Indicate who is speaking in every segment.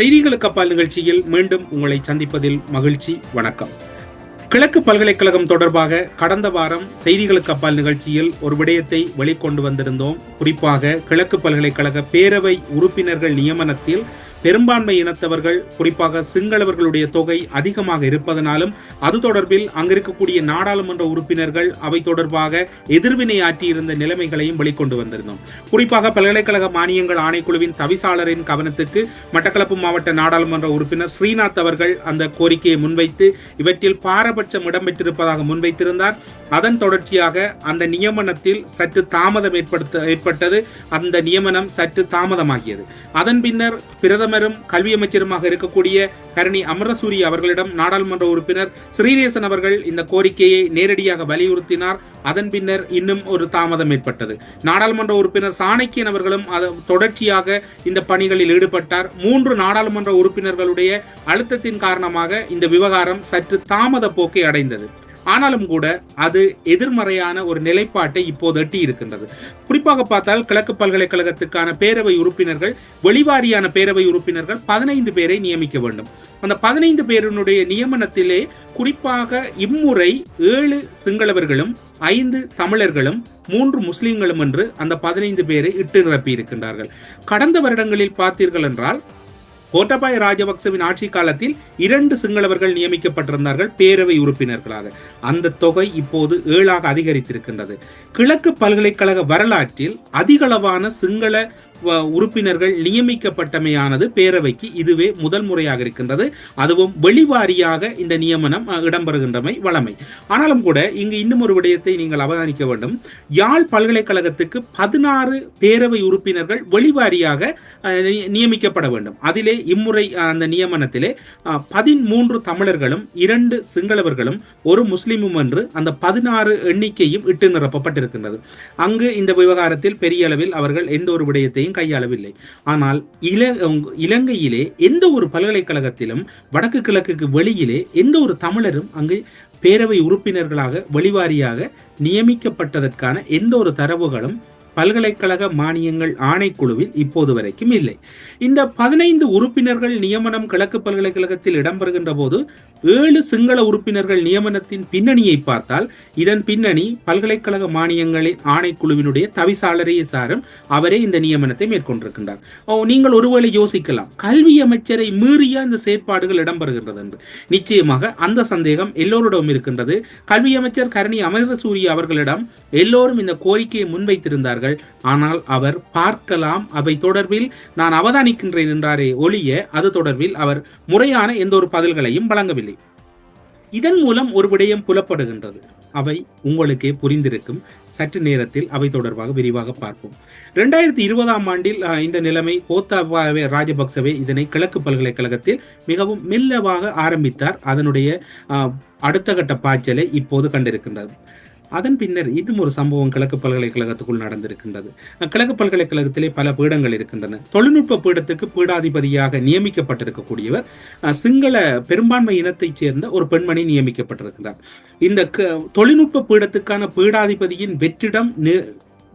Speaker 1: செய்திகளுக்கு அப்பால் நிகழ்ச்சியில் மீண்டும் உங்களை சந்திப்பதில் மகிழ்ச்சி வணக்கம். கிழக்கு பல்கலைக்கழகம் தொடர்பாக கடந்த வாரம் செய்திகளுக்கு அப்பால் நிகழ்ச்சியில் ஒரு விடயத்தை வெளிக்கொண்டு வந்திருந்தோம். குறிப்பாக கிழக்கு பல்கலைக்கழக பேரவை உறுப்பினர்கள் நியமனத்தில் பெரும்பான்மை இனத்தவர்கள் குறிப்பாக சிங்களவர்களுடைய தொகை அதிகமாக இருப்பதனாலும் அது தொடர்பில் அங்கிருக்கக்கூடிய நாடாளுமன்ற உறுப்பினர்கள் அவை தொடர்பாக எதிர்வினை ஆற்றியிருந்த நிலைமைகளையும் வெளிக்கொண்டு வந்திருந்தோம். குறிப்பாக பல்கலைக்கழக மானியங்கள் ஆணைக்குழுவின் தவிசாளரின் கவனத்துக்கு மட்டக்களப்பு மாவட்ட நாடாளுமன்ற உறுப்பினர் ஸ்ரீநாத் அவர்கள் அந்த கோரிக்கையை முன்வைத்து இவற்றில் பாரபட்சம் இடம்பெற்றிருப்பதாக முன்வைத்திருந்தார். அதன் தொடர்ச்சியாக அந்த நியமனத்தில் சற்று தாமதம் ஏற்படுத்த ஏற்பட்டது. அந்த நியமனம் சற்று தாமதமாகியது. அதன் பின்னர் பிரதமரும் கல்வி அமைச்சருமாக இருக்கக்கூடிய கரணி அமரசூரி அவர்களிடம் நாடாளுமன்ற உறுப்பினர் ஸ்ரீநேசன் அவர்கள் இந்த கோரிக்கையை நேரடியாக வலியுறுத்தினார். அதன் பின்னர் இன்னும் ஒரு தாமதம் ஏற்பட்டது. நாடாளுமன்ற உறுப்பினர் சாணக்கியன் அவர்களும் அது தொடர்ச்சியாக இந்த பணிகளில் ஈடுபட்டார். மூன்று நாடாளுமன்ற உறுப்பினர்களுடைய அழுத்தத்தின் காரணமாக இந்த விவகாரம் சற்று தாமத போக்கை அடைந்தது. ஆனாலும் கூட அது எதிர்மறையான ஒரு நிலைப்பாட்டை இப்போது எட்டி இருக்கின்றது குறிப்பாக பார்த்தால் கிழக்கு பல்கலைக்கழகத்துக்கான பேரவை உறுப்பினர்கள் வெளிவாரியான பேரவை உறுப்பினர்கள் பதினைந்து பேரை நியமிக்க வேண்டும். அந்த பதினைந்து பேரினுடைய நியமனத்திலே குறிப்பாக இம்முறை ஏழு சிங்களவர்களும் ஐந்து தமிழர்களும் மூன்று முஸ்லீம்களும் என்று அந்த பதினைந்து பேரை இட்டு நிரப்பி இருக்கின்றார்கள் கடந்த வருடங்களில் பார்த்தீர்கள் என்றால் கோட்டபாய ராஜபக்சவின் ஆட்சி காலத்தில் இரண்டு சிங்களவர்கள் நியமிக்கப்பட்டிருந்தார்கள் பேரவை உறுப்பினர்களாக. அந்த தொகை இப்போது ஏழாக அதிகரித்திருக்கின்றது. கிழக்கு பல்கலைக்கழக வரலாற்றில் அதிகளவான சிங்கள உறுப்பினர்கள் நியமிக்கப்பட்டமையானது பேரவைக்கு இதுவே முதல் முறையாக இருக்கின்றது. அதுவும் வெளிவாரியாக இந்த நியமனம் இடம்பெறுகின்றமை வளமை ஆனாலும் கூட இங்கு இன்னும் ஒரு விடயத்தை நீங்கள் அவதானிக்க வேண்டும். யாழ் பல்கலைக்கழகத்துக்கு பதினாறு பேரவை உறுப்பினர்கள் வெளிவாரியாக நியமிக்கப்பட வேண்டும். அதிலே இம்முறை அந்த நியமனத்திலே பதிமூன்று தமிழர்களும் இரண்டு சிங்களவர்களும் ஒரு முஸ்லீமும் என்று அந்த பதினாறு எண்ணிக்கையும் இட்டு நிரப்பப்பட்டிருக்கின்றது. அங்கு இந்த விவகாரத்தில் பெரிய அளவில் அவர்கள் எந்த ஒரு விடயத்தையும் எதையும் கையாளவில்லை. ஆனால் இல இலங்கையிலே எந்த ஒரு பல்கலைக்கழகத்திலும் வடக்கு கிழக்குக்கு வெளியிலே எந்த ஒரு தமிழரும் அங்கு பேரவை உறுப்பினர்களாக வெளிவாரியாக நியமிக்கப்பட்டதற்கான எந்த ஒரு தரவுகளும் பல்கலைக்கழக மானியங்கள் ஆணைக்குழுவில் இப்போது வரைக்கும் இல்லை. இந்த பதினைந்து உறுப்பினர்கள் நியமனம் கிழக்கு பல்கலைக்கழகத்தில் இடம்பெறுகின்ற போது ஏழு சிங்கள உறுப்பினர்கள் நியமனத்தின் பின்னணியை பார்த்தால் இதன் பின்னணி பல்கலைக்கழக மானியங்களின் ஆணைக்குழுவினுடைய தவிசாளரையே சாரும் அவரே இந்த நியமனத்தை மேற்கொண்டிருக்கின்றார். நீங்கள் ஒருவேளை யோசிக்கலாம் கல்வி அமைச்சரை மீறிய இந்த செயற்பாடுகள் இடம்பெறுகின்றது என்று நிச்சயமாக அந்த சந்தேகம் எல்லோரிடம் இருக்கின்றது. கல்வி அமைச்சர் கரணி அமரசூரிய அவர்களிடம் எல்லோரும் இந்த கோரிக்கையை முன்வைத்திருந்தார்கள். ஆனால் அவர் பார்க்கலாம் அவை தொடர்பில் நான் அவதானிக்கின்றேன் என்றாரே ஒழிய அது தொடர்பில் அவர் முறையான எந்த ஒரு பதில்களையும் வழங்கவில்லை. இதன் மூலம் ஒரு விடயம் புலப்படுகின்றது. அவை உங்களுக்கே புரிந்திருக்கும். சற்று நேரத்தில் அவை தொடர்பாக விரிவாக பார்ப்போம். ரெண்டாயிரத்தி இருபதாம் ஆண்டில் இந்த நிலைமை கோத்தாபாவே ராஜபக்சவே இதனை கிழக்கு பல்கலைக்கழகத்தில் மிகவும் மெல்லவாக ஆரம்பித்தார். அதனுடைய அடுத்த கட்ட பாய்ச்சலை இப்போது கண்டிருக்கின்றது. அதன் பின்னர் இன்னும் ஒரு சம்பவம் கிழக்கு பல்கலைக்கழகத்துக்குள் நடந்திருக்கின்றது. கிழக்கு பல்கலைக்கழகத்திலே பல பீடங்கள் இருக்கின்றன. தொழில்நுட்ப பீடத்துக்கு பீடாதிபதியாக நியமிக்கப்பட்டிருக்கக்கூடியவர் சிங்கள பெரும்பான்மை இனத்தைச் சேர்ந்த ஒரு பெண்மணி நியமிக்கப்பட்டிருக்கிறார் இந்த தொழில்நுட்ப பீடத்துக்கான பீடாதிபதியின் வெற்றிடம்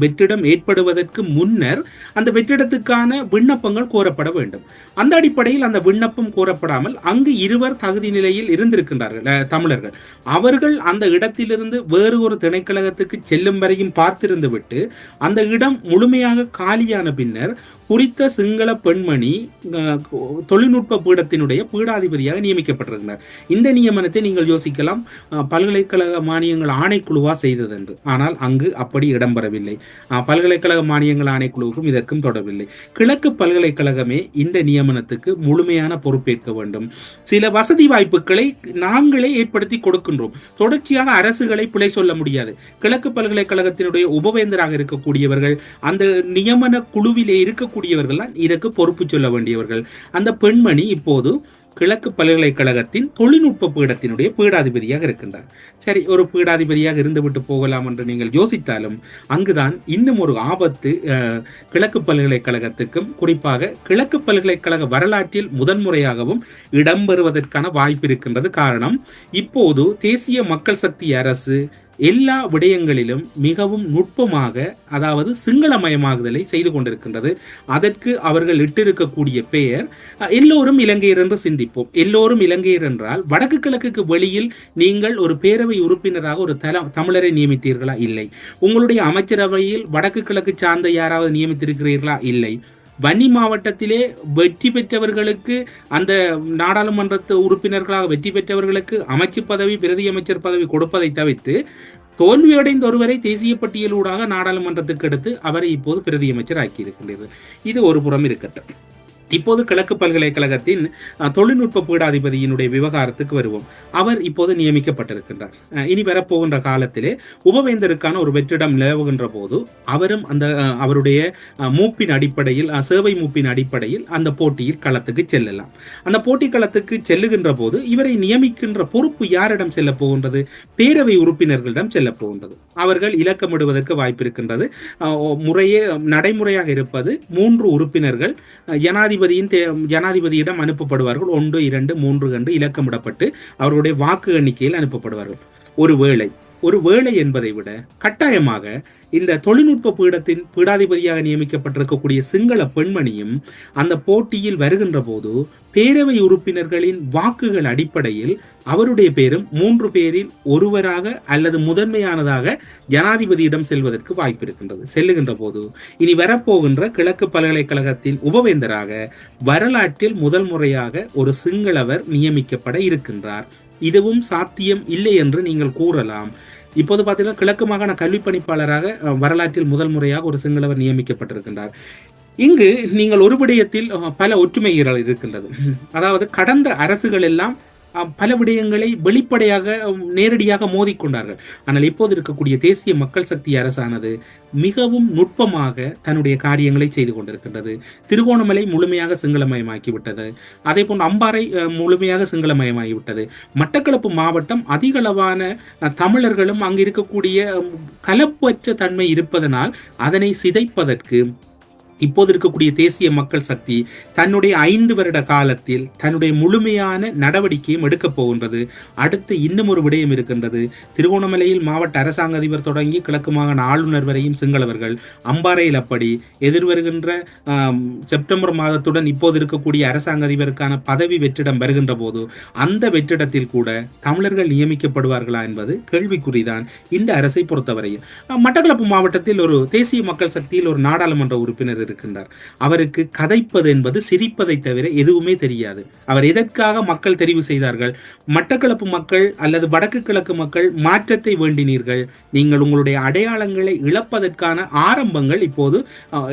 Speaker 1: வெற்றிடம் ஏற்படுவதற்கு முன்னர் அந்த வெற்றிடத்துக்கான விண்ணப்பங்கள் கோரப்பட வேண்டும். அந்த அடிப்படையில் அந்த விண்ணப்பம் கோரப்படாமல் அங்கு இருவர் தகுதி நிலையில் இருந்திருக்கின்றார்கள் தமிழர்கள். அவர்கள் அந்த இடத்திலிருந்து வேறு ஒரு திணைக்கழகத்துக்கு செல்லும் வரையும் பார்த்திருந்து விட்டு அந்த இடம் முழுமையாக காலியான பின்னர் குறித்த சிங்கள பெண்மணி தொழில்நுட்ப பீடத்தினுடைய பீடாதிபதியாக நியமிக்கப்பட்டிருக்கிறார். இந்த நியமனத்தை நீங்கள் யோசிக்கலாம். பல்கலைக்கழக மானியங்கள் ஆணைக்குழுவா செய்தது என்று ஆனால் அங்கு அப்படி இடம்பெறவில்லை. பல்கலைக்கழக மானியங்கள் ஆணைக்குழுவுக்கும் இதற்கும் தொடரவில்லை கிழக்கு பல்கலைக்கழகமே இந்த நியமனத்துக்கு முழுமையான பொறுப்பேற்க வேண்டும். சில வசதி வாய்ப்புகளை நாங்களே ஏற்படுத்தி கொடுக்கின்றோம். தொடர்ச்சியாக அரசுகளை பிழை சொல்ல முடியாது. கிழக்கு பல்கலைக்கழகத்தினுடைய உபவேந்தராக இருக்கக்கூடியவர்கள் அந்த நியமன குழுவிலே இருக்கக்கூடிய கூடியவர்கள் இதற்கு பொறுப்பு சொல்ல வேண்டியவர்கள். அந்த பெண்மணி இப்போது கிழக்கு பல்கலைக்கழகத்தின் தொழில்நுட்ப பீடத்தினுடைய பீடாதிபதியாக இருக்கின்றார். சரி ஒரு பீடாதிபதியாக இருந்துவிட்டு போகலாம் என்று நீங்கள் யோசித்தாலும் அங்குதான் இன்னும் ஒரு ஆபத்து கிழக்கு பல்கலைக்கழகத்துக்கும் குறிப்பாக கிழக்கு பல்கலைக்கழக வரலாற்றில் முதன்முறையாகவும் இடம்பெறுவதற்கான வாய்ப்பு இருக்கின்றது. காரணம் இப்போது தேசிய மக்கள் சக்தி அரசு எல்லா விடயங்களிலும் மிகவும் நுட்பமாக அதாவது சிங்களமயமாகுதலை செய்து கொண்டிருக்கின்றது. அதற்கு அவர்கள் இட்டிருக்கக்கூடிய பெயர் எல்லோரும் இலங்கையர் என்று சிந்திப்போம். எல்லோரும் இலங்கையர் என்றால் வடக்கு கிழக்குக்கு வெளியில் நீங்கள் ஒரு பேரவை உறுப்பினராக ஒரு தல தமிழரை நியமித்தீர்களா? இல்லை. உங்களுடைய அமைச்சரவையில் வடக்கு கிழக்கு சார்ந்த யாராவது நியமித்திருக்கிறீர்களா? இல்லை. வன்னி மாவட்டத்திலே வெற்றி பெற்றவர்களுக்கு அந்த நாடாளுமன்றத்து உறுப்பினர்களாக வெற்றி பெற்றவர்களுக்கு அமைச்சு பதவி பிரதி அமைச்சர் பதவி கொடுப்பதை தவிர்த்து தோல்வியடைந்த ஒருவரை தேசிய பட்டியலூடாக நாடாளுமன்றத்துக்கு எடுத்து அவரை இப்போது பிரதி அமைச்சர் ஆக்கியிருக்கின்றது இது ஒரு புறம் இருக்கட்டும். இப்போது கிழக்கு பல்கலைக்கழகத்தின் தொழில்நுட்ப பீடாதிபதியினுடைய விவகாரத்துக்கு வருவோம். அவர் இப்போது நியமிக்கப்பட்டிருக்கின்றார். இனி வரப்போகின்ற காலத்திலே உபவேந்தருக்கான ஒரு வெற்றிடம் நிலவுகின்ற போது அவரும் அந்த அவருடைய மூப்பின் அடிப்படையில் சேவை மூப்பின் அடிப்படையில் அந்த போட்டியில் களத்துக்கு செல்லலாம். அந்த போட்டி களத்துக்கு செல்லுகின்ற போது இவரை நியமிக்கின்ற பொறுப்பு யாரிடம் செல்ல போகின்றது? பேரவை உறுப்பினர்களிடம் செல்ல போகின்றது. அவர்கள் இலக்கமிடுவதற்கு வாய்ப்பு இருக்கின்றது முறையே நடைமுறையாக இருப்பது மூன்று உறுப்பினர்கள் ஜனாதிபதி ஜனாதிபதியின் ஜனாதிபதியிடம் அனுப்பப்படுவார்கள். ஒன்று இரண்டு மூன்று கண்டு இலக்கமிடப்பட்டு அவர்களுடைய வாக்கு எண்ணிக்கையில் அனுப்பப்படுவார்கள். ஒரு வேளை ஒரு வேலை என்பதை விட கட்டாயமாக இந்த தொழில்நுட்ப பீடத்தின் பீடாதிபதியாக நியமிக்கப்பட்டிருக்கக்கூடிய சிங்கள பெண்மணியும் அந்த போட்டியில் வருகின்ற போது பேரவை உறுப்பினர்களின் வாக்குகள் அடிப்படையில் அவருடைய பேரும் மூன்று பேரில் ஒருவராக அல்லது முதன்மையானதாக ஜனாதிபதியிடம் செல்வதற்கு வாய்ப்பு இருக்கின்றது செல்லுகின்ற போது இனி வரப்போகின்ற கிழக்கு பல்கலைக்கழகத்தின் உபவேந்தராக வரலாற்றில் முதல் முறையாக ஒரு சிங்களவர் நியமிக்கப்பட இருக்கின்றார். இதுவும் சாத்தியம் இல்லை என்று நீங்கள் கூறலாம். இப்போது பார்த்தீங்கன்னா கிழக்கு மாகாண கல்வி பணிப்பாளராக வரலாற்றில் முதல் முறையாக ஒரு சிங்களவர் நியமிக்கப்பட்டிருக்கின்றார். இங்கு நீங்கள் ஒரு விடயத்தில் பல ஒற்றுமைகள் இருக்கின்றது. அதாவது கடந்த அரசுகள் எல்லாம் பல விடயங்களை வெளிப்படையாக நேரடியாக மோதிக்கொண்டார்கள். ஆனால் இப்போது இருக்கக்கூடிய தேசிய மக்கள் சக்தி அரசானது மிகவும் நுட்பமாக தன்னுடைய காரியங்களை செய்து கொண்டிருக்கின்றது. திருகோணமலை முழுமையாக சிங்களமயமாக்கிவிட்டது. அதே போன்று அம்பாறை முழுமையாக சிங்களமயமாகிவிட்டது. மட்டக்களப்பு மாவட்டம் அதிகளவான தமிழர்களும் அங்கு இருக்கக்கூடிய கலப்பற்ற தன்மை இருப்பதனால் அதனை சிதைப்பதற்கு இப்போது இருக்கக்கூடிய தேசிய மக்கள் சக்தி தன்னுடைய ஐந்து வருட காலத்தில் தன்னுடைய முழுமையான நடவடிக்கையும் எடுக்கப் போகின்றது. அடுத்து இன்னும் ஒரு விடயம் இருக்கின்றது. திருகோணமலையில் மாவட்ட அரசாங்க அதிபர் தொடங்கி கிழக்கு மாகாண ஆளுநர் வரையும் சிங்களவர்கள் அம்பாறையில் அப்படி எதிர்வருகின்ற செப்டம்பர் மாதத்துடன் இப்போது இருக்கக்கூடிய அரசாங்க அதிபருக்கான பதவி வெற்றிடம் வருகின்ற போது அந்த வெற்றிடத்தில் கூட தமிழர்கள் நியமிக்கப்படுவார்களா என்பது கேள்விக்குறிதான் இந்த அரசை பொறுத்தவரையில். மட்டக்களப்பு மாவட்டத்தில் ஒரு தேசிய மக்கள் சக்தியில் ஒரு நாடாளுமன்ற உறுப்பினர் இருக்கின்றார் அவருக்கு கதைப்பது என்பது சிரிப்பதை தவிர எதுவுமே தெரியாது. அவர் எதற்காக மக்கள் தெரிவு செய்தார்கள்? மட்டக்களப்பு மக்கள் அல்லது வடக்கு கிழக்கு மக்கள் மாற்றத்தை வேண்டினீர்கள். நீங்கள் உங்களுடைய அடையாளங்களை இழப்பதற்கான ஆரம்பங்கள் இப்போது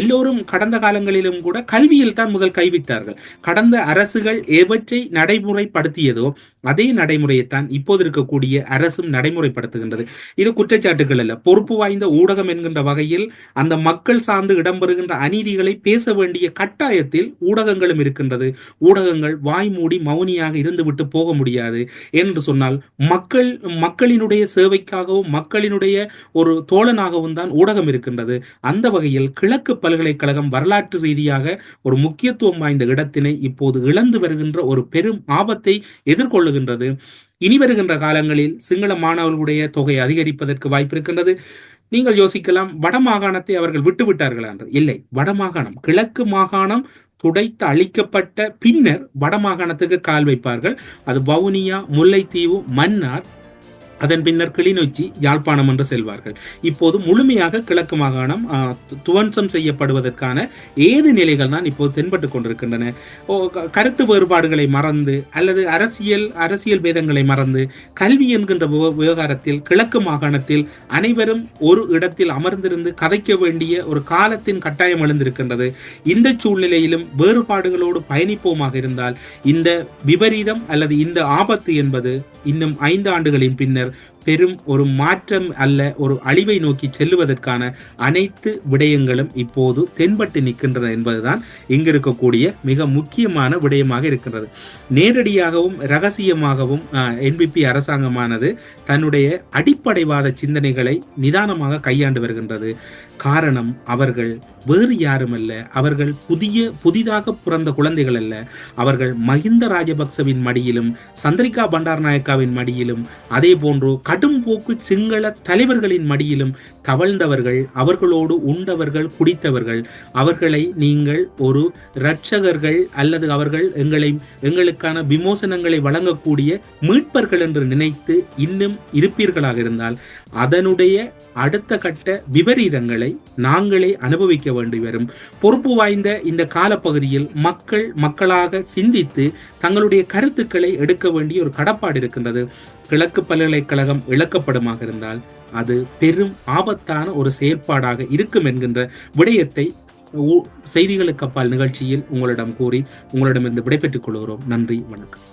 Speaker 1: எல்லோரும் கடந்த காலங்களிலும் கூட கல்வியில் தான் முதல் கைவித்தார்கள் கடந்த அரசுகள் எவற்றை நடைமுறைப்படுத்தியதோ அதே நடைமுறையைத்தான் இப்போது இருக்கக்கூடிய அரசும் நடைமுறைப்படுத்துகின்றது. இது குற்றச்சாட்டுகள் அல்ல. பொறுப்பு வாய்ந்த ஊடகம் என்கின்ற வகையில் அந்த மக்கள் சார்ந்து இடம்பெறுகின்ற அநீதிகளை பேச வேண்டிய கட்டாயத்தில் ஊடகங்களும் இருக்கின்றது. ஊடகங்கள் வாய்மூடி மௌனியாக இருந்துவிட்டு போக முடியாது. என்று சொன்னால் மக்கள் மக்களினுடைய சேவைக்காகவும் மக்களினுடைய ஒரு தோழனாகவும் தான் ஊடகம் இருக்கின்றது. அந்த வகையில் கிழக்கு பல்கலைக்கழகம் வரலாற்று ரீதியாக ஒரு முக்கியத்துவம் வாய்ந்த இடத்தினை இப்போது இழந்து வருகின்ற ஒரு பெரும் ஆபத்தை எதிர்கொள்ளுகின்றது. இனி வருகின்ற காலங்களில் சிங்கள மாணவர்களுடைய தொகை அதிகரிப்பதற்கு வாய்ப்பு இருக்கின்றது நீங்கள் யோசிக்கலாம் வட மாகாணத்தை அவர்கள் விட்டு விட்டார்களா என்று. இல்லை வடமாகாணம் கிழக்கு மாகாணம் துடைத்து அழிக்கப்பட்ட பின்னர் வடமாகாணத்துக்கு கால் வைப்பார்கள். அது வவுனியா முல்லைத்தீவு மன்னார் அதன் பின்னர் கிளிநொச்சி யாழ்ப்பாணம் என்று செல்வார்கள். இப்போது முழுமையாக கிழக்கு மாகாணம் துவம்சம் செய்யப்படுவதற்கான ஏது நிலைகள் தான் இப்போது தென்பட்டு கொண்டிருக்கின்றன. கருத்து வேறுபாடுகளை மறந்து அல்லது அரசியல் அரசியல் பேதங்களை மறந்து கல்வி என்கின்ற விவகாரத்தில் கிழக்கு மாகாணத்தில் அனைவரும் ஒரு இடத்தில் அமர்ந்திருந்து கதைக்க வேண்டிய ஒரு காலத்தின் கட்டாயம் எழுந்திருக்கின்றது. இந்த சூழ்நிலையிலும் வேறுபாடுகளோடு பயணிப்போமாக இருந்தால் இந்த விபரீதம் அல்லது இந்த ஆபத்து என்பது இன்னும் ஐந்து ஆண்டுகளின் பின்னர் arkadaşlar. பெரும் ஒரு மாற்றம் அல்ல ஒரு அழிவை நோக்கி செல்லுவதற்கான அனைத்து விடயங்களும் இப்போது தென்பட்டு நிற்கின்றன என்பதுதான் இங்கு இருக்கக்கூடிய மிக முக்கியமான விடயமாக இருக்கின்றது. நேரடியாகவும் ரகசியமாகவும் என்பிபி அரசாங்கமானது தன்னுடைய அடிப்படைவாத சிந்தனைகளை நிதானமாக கையாண்டு வருகின்றது. காரணம் அவர்கள் வேறு யாரும் அல்ல அவர்கள் புதிய புதிதாக பிறந்த குழந்தைகள் அல்ல. அவர்கள் மஹிந்த ராஜபக்சவின் மடியிலும் சந்திரிகா பண்டார் நாயக்காவின் மடியிலும் அதே போன்று கடும்போக்கு சிங்கள தலைவர்களின் மடியிலும் தவழ்ந்தவர்கள் அவர்களோடு உண்டவர்கள் குடித்தவர்கள். அவர்களை நீங்கள் ஒரு இரட்சகர்கள் அல்லது அவர்கள் எங்களை எங்களுக்கான விமோசனங்களை வழங்கக்கூடிய மீட்பர்கள் என்று நினைத்து இன்னும் இருப்பீர்களாக இருந்தால் அதனுடைய அடுத்த கட்ட விபரீதங்களை நாங்களே அனுபவிக்க வேண்டி வரும். பொறுப்பு வாய்ந்த இந்த காலப்பகுதியில் மக்கள் மக்களாக சிந்தித்து தங்களுடைய கருத்துக்களை எடுக்க வேண்டிய ஒரு கடப்பாடு இருக்கின்றது. கிழக்கு பல்கலைக்கழகம் இழக்கப்படுமாக இருந்தால் அது பெரும் ஆபத்தான ஒரு செயற்பாடாக இருக்கும் என்கின்ற விடயத்தை செய்திகளுக்கு அப்பால் நிகழ்ச்சியில் உங்களிடம் கூறி உங்களிடமிருந்து விடைபெற்றுக் கொள்கிறோம். நன்றி வணக்கம்.